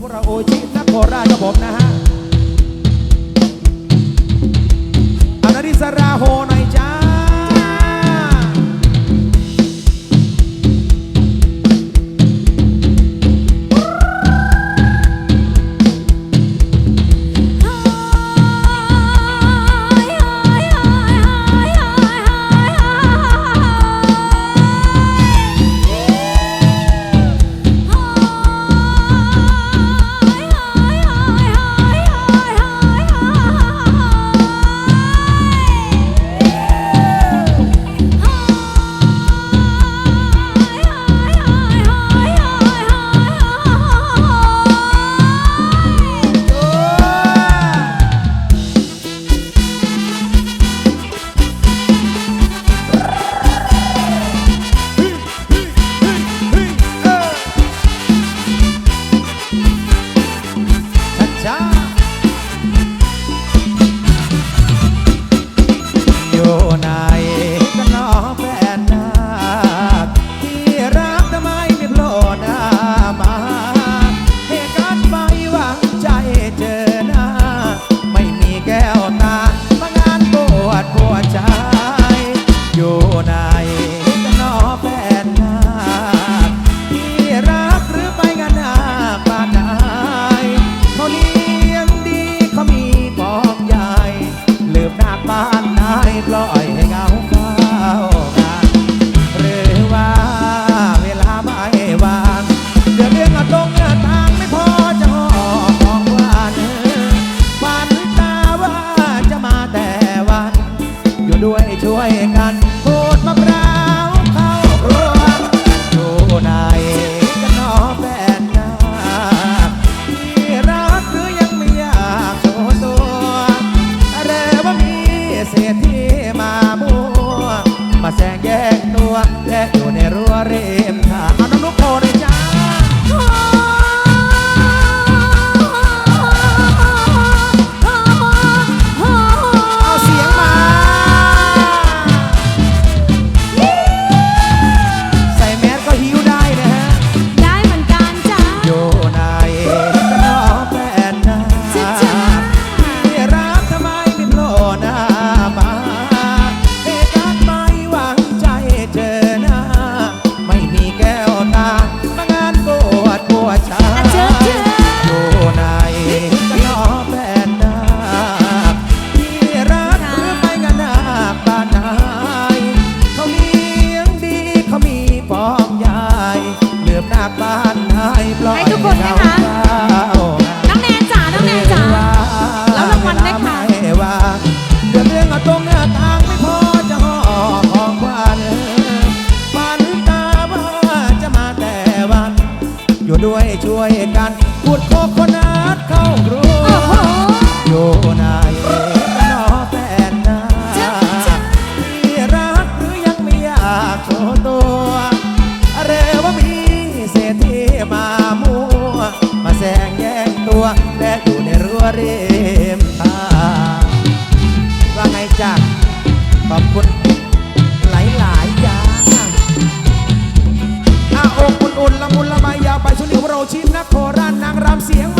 พวกเราโอชินักโคราชครับผมนะฮะอนาริสราโฮหน ลือบหน้าบ้านหาปล่อยให้ทุกคนนะคะ น้องแนนจ๋า น้องแนนจ๋า แล้วรางวัลได้ค่ะเดือดเรื่องตรงหน้าทางไม่พอจะห่อของวัญฝันตาว่าจะมาแต่วัน อยู่ด้วยช่วยกันพูดโคโคนัดเข้าครัวอยู่น เรมตาว่าไงจักขอบคุณหลายหลายอย่างอาอกอุ่นๆละมุนละไมยาวไปชุนิวโรชินนครราชนางรำเสียง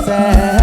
sad.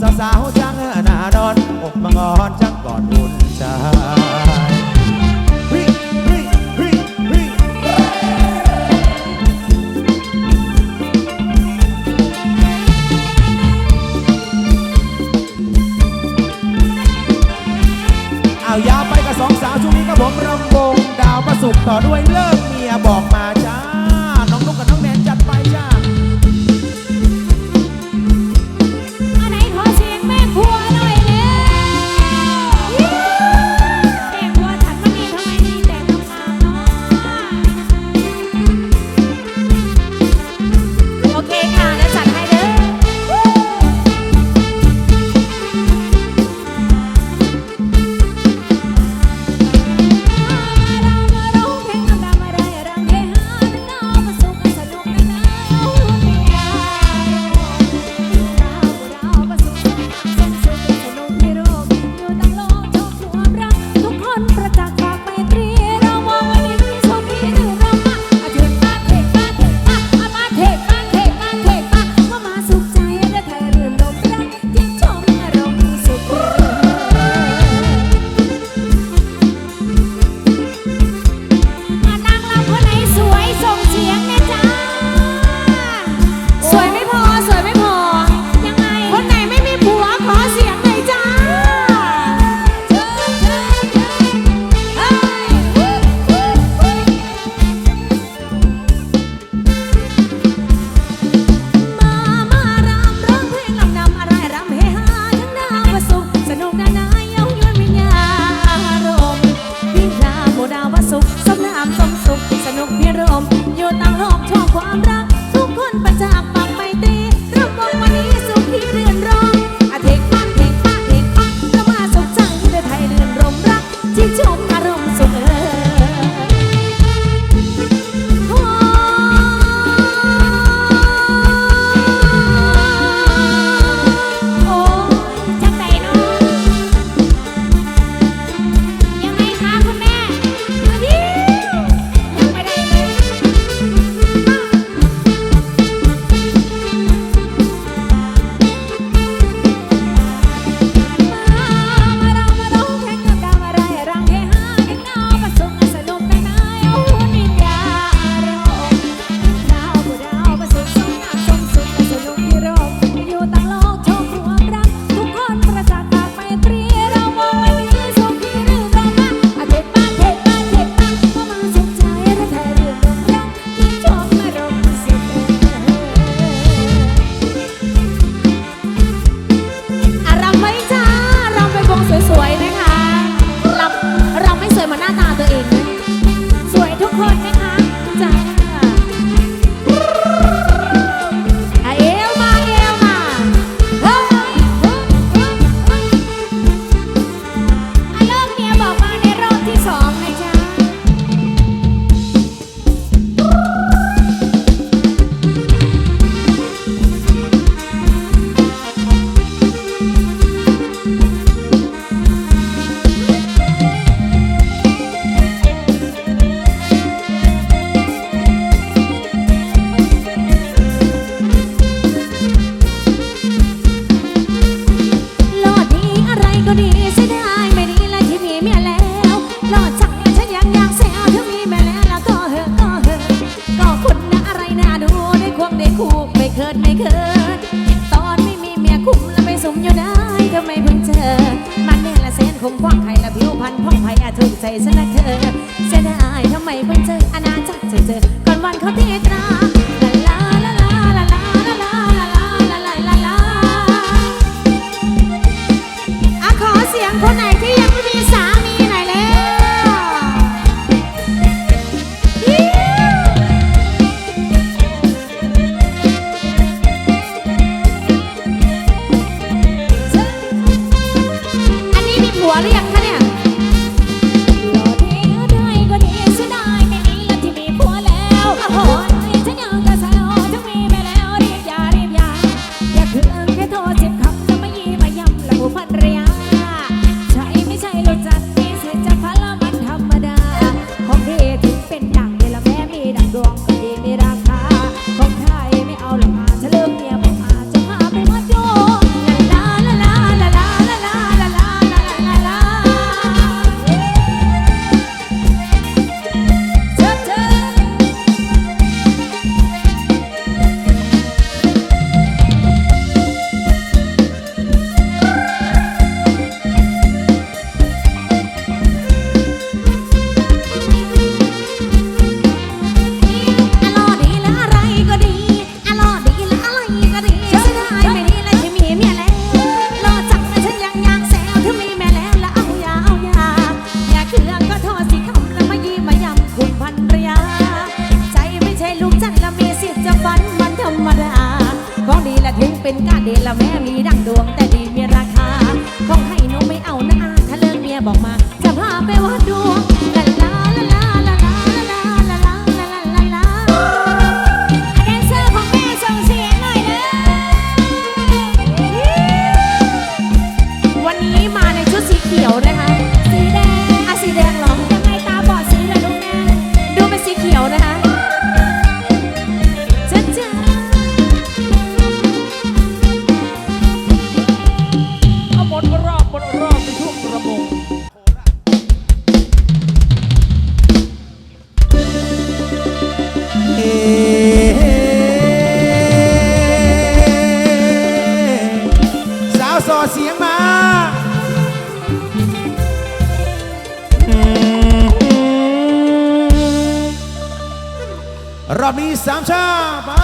สาวๆจังหน้านอนอกมังอ่นจังกอดอุ่นใจเอายาไปกับสองสาวช่วงนี้ก็ผมรำวงดาวประสุกต่อด้วยเลิก Rami Samsa. Bye.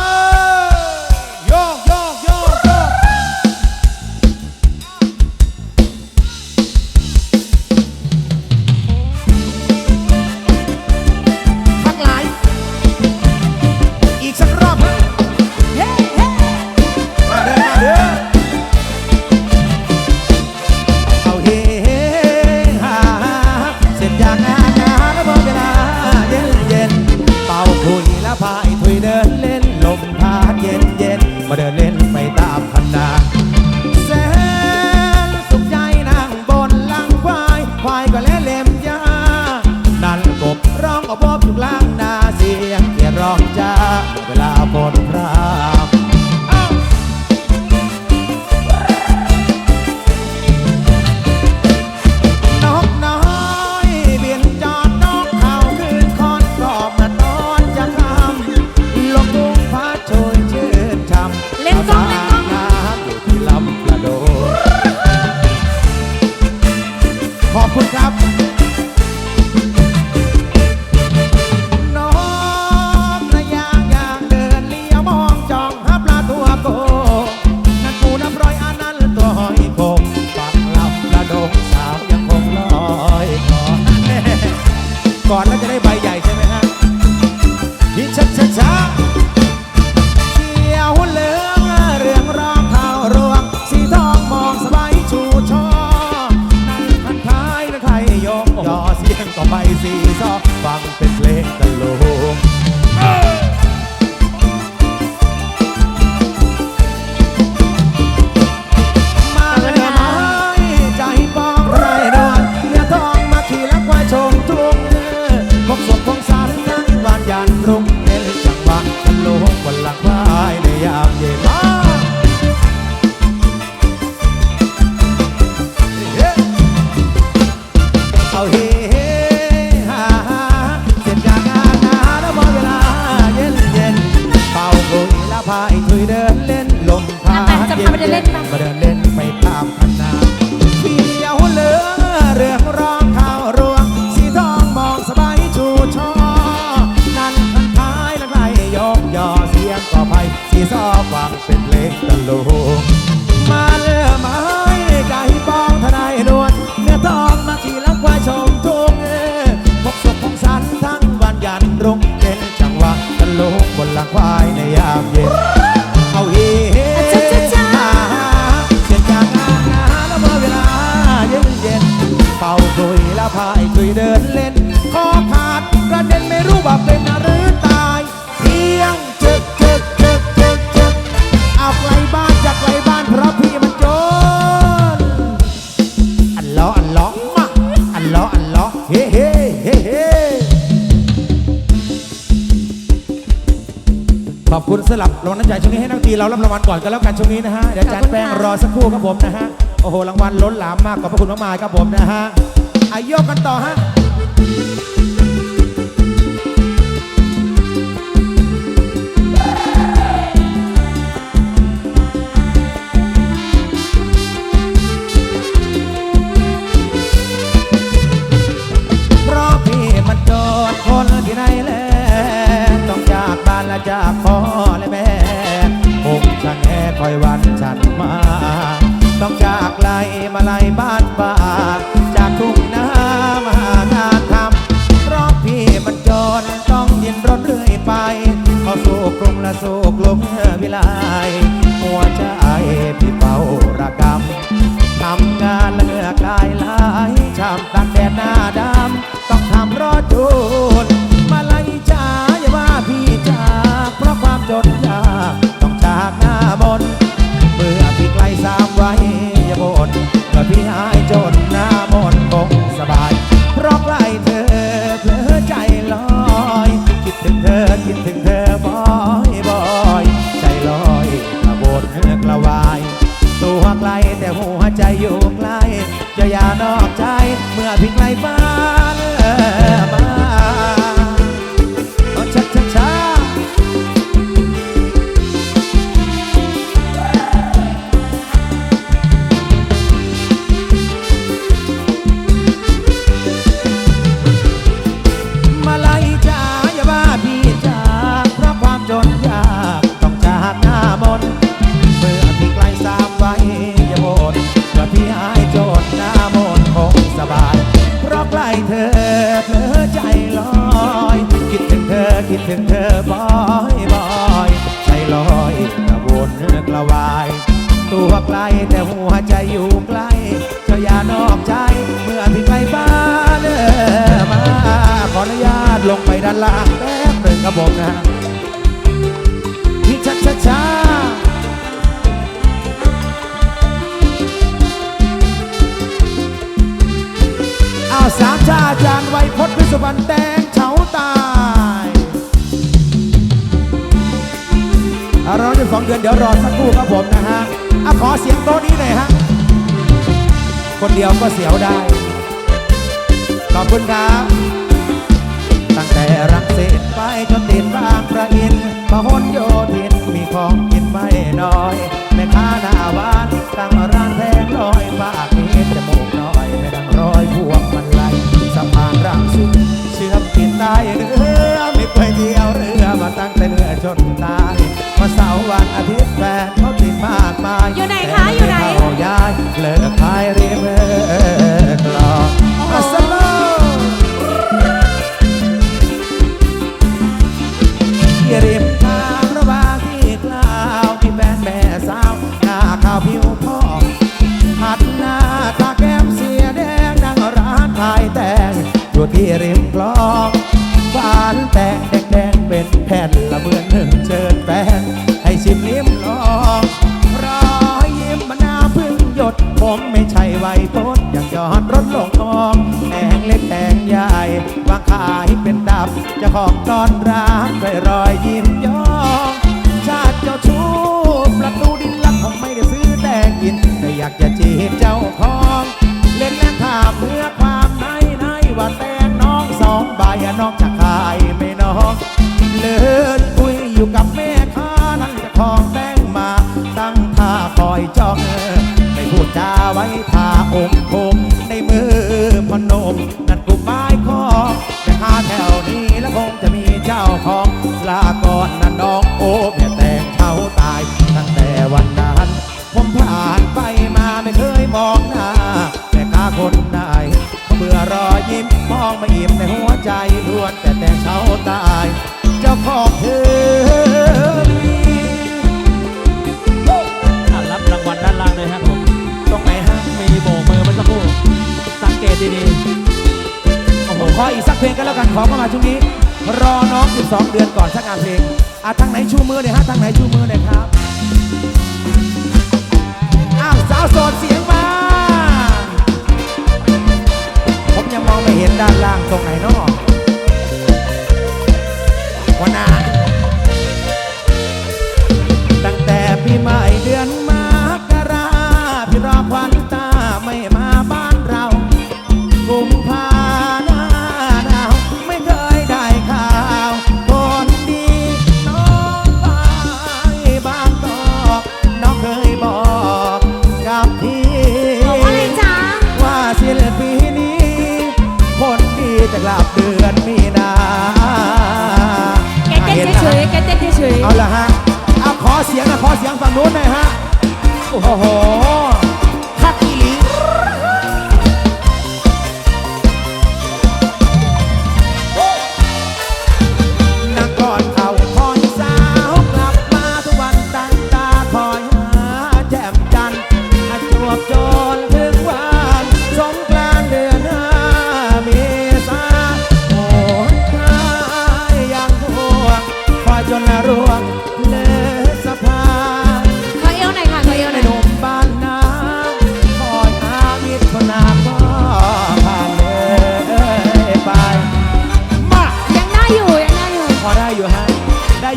เฝ้าคุยแล้วพายคุยเดินเล่นคอขาดกระเด็นไม่รู้ว่าเป็นอะไร ช่วงนี้ให้นักดนตรีเรารับรางวัลก่อนกันแล้วกันช่วงนี้นะฮะ เดี๋ยวอาจารย์แป้งรอสักครู่ครับผมนะฮะ โอ้โห รางวัลล้นหลามมากขอบพระคุณมากๆครับผมนะฮะอายกกันต่อฮะเพราะพี่มันโจดคนที่ไหนแลต้องจาก มาไล่บ้านป่าจากทุ่งนามาหางานทำเพราะพี่มันจนต้องยินรถเรื่อยไปเข้าสู่กรุงละสู่กรุงวิไลหัวใจพี่เฝ้าระกำทำงานละเงื่อกลายไหลายช้ำตักแดดหน้าดำต้องทำรอจูน ถึงเธอบ่อยบ่อยใจลอยกระวนกระวาย ตัวไกลแต่หัวใจอยู่ใกล้เจ้าอย่านอกใจเมื่อพี่ไกลบ้านเออมา ขออนุญาตลงไปด้านล่างแป๊บหนึ่งครับผมนะพี่ชัดช้าช้าอาสามชาอาจารย์ไวพจน์วิสุวรรณแตงเฉาต รออยู่สองเดือนเดี๋ยวรอสักครู่ครับผมนะฮะอะขอเสียงโต๊ะนี้หน่อยฮะ คนเดียวก็เสียวได้ ขอบคุณครับ ตั้งแต่รังสิตไปจนติดบางประอินพหลโยธินมีของกินไม่น้อย แม่ค้าหน้าบ้านตั้งร้านแพงลอยปากนี้จมูกน้อยไม่ดังร้อยพวงมันไหลสะพานรังสิตเชื่อมกินใต้เรือ มาตั้งแต่เรือจนตายมาเสาร์วันอาทิตย์แฟนเขาติดมากมายอยู่ไหนคะอยู่ไหนแต่ม่เข้ายายเลิกพายเรือเมื่อกลองอัสสลามุที่ริมทางระหว่างที่กล่าวที่แฟนแม่สาวหน้าขาวผิวพองหัดหน้าตาแก้มเสียแดงนั่งร้านขายแตงอยู่ที่ริมคลอง ของตอนร้านด้วยรอยยิ้มยองชาติเจ้าชู้ประตูดินลับผมไม่ได้ซื้อแต่กินแต่อยากจะจีบเจ้าของ เล่นและถามเพื่อความในในว่าแต่งน้องสองใบอะน้องจะขายไม่น้องเลินคุยอยู่กับแม่ค้านั่นจะของแตงมา ตั้งท่าคอยจ้องไม่พูดจาไว้ท่าองค์ในมือพนมนั่นกุมไม้คอ หาแถวนี้แล้วคงจะมีเจ้าของลาก่อนนั่น้องโอ้แม่แต่งเขาตาย ตั้งแต่วันนั้น ผมผ่านไปมาไม่เคยมองหน้าแต่ค้าคนใดเบื่อรอยิ้มมองไม่อิ่มในหัวใจล้วนแต่แต่งเขาตาย เจ้าของเธอับรางวัลด้านล่างเลยครัผม ตรงไหนฮะ มีโบกมือมื่อสักครู่ สังเกตดีๆ ออีกสักเพลงก็แล้วกันขอเข้ามาช่วงนี้ รอน้อง 12 เดือนก่อนสักงานเพลงอะทางไหนชูมือเลยฮะทางไหนชูมือเลยครับอ้าวสาวสดเสียงมา ผมยังมองไม่เห็นด้านล่างตรงไหนเนาะ เสียงนะขอเสียงฝั่งนู้นหน่อยฮะ โอ้โห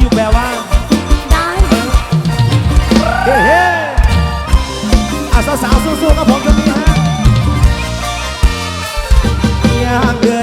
อยู่แปลว่าได้เฮ้เฮ้อาสาวสู้ๆครับผมตรงนี้ฮะอยากเดิน